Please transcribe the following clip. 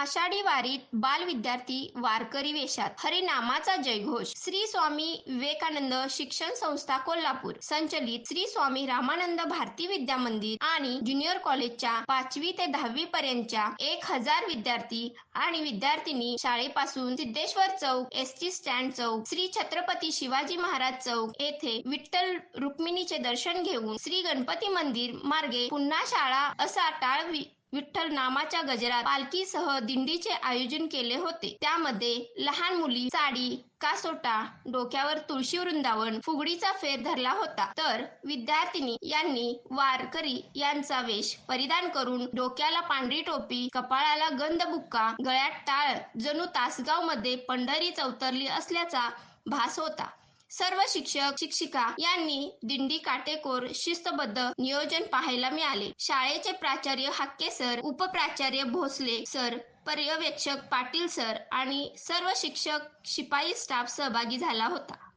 आषाढी वारीत बाल विद्यार्थी वारकरी वेशात. हरिनामाचा जयघोष. श्री स्वामी विवेकानंद शिक्षण संस्था कोल्हापूर. संचलित श्री स्वामी रामानंद भारती विद्या मंदिर आणि ज्युनियर कॉलेजच्या पाचवी ते दहावी पर्यंतच्या एक हजार विद्यार्थी आणि विद्यार्थिनी शाळेपासून सिद्धेश्वर चौक एस टी स्टँड चौक श्री छत्रपती शिवाजी महाराज चौक येथे विठ्ठल रुक्मिणीचे दर्शन घेऊन श्री गणपती मंदिर मार्गे पुन्हा शाळा असा टाळ विठ्ठल नामाच्या गजरात पालखीसह दिंडीचे आयोजन केले होते. त्यामध्ये लहान मुली साडी कासोटा डोक्यावर तुळशी वृंदावन फुगडीचा फेर धरला होता. तर विद्यार्थिनी यांनी वारकरी यांचा वेश परिधान करून डोक्याला पांढरी टोपी कपाळाला गंधबुक्का गळ्यात टाळ जणू तासगावमध्ये पंढरीच अवतरली असल्याचा भास होता. सर्व शिक्षक शिक्षिका यांनी दिंडी काटेकोर शिस्तबद्ध नियोजन पाहायला मिळाले. शाळेचे प्राचार्य हाके सर उपप्राचार्य भोसले सर पर्यवेक्षक पाटील सर आणि सर्व शिक्षक शिपाई स्टाफ सहभागी झाला होता.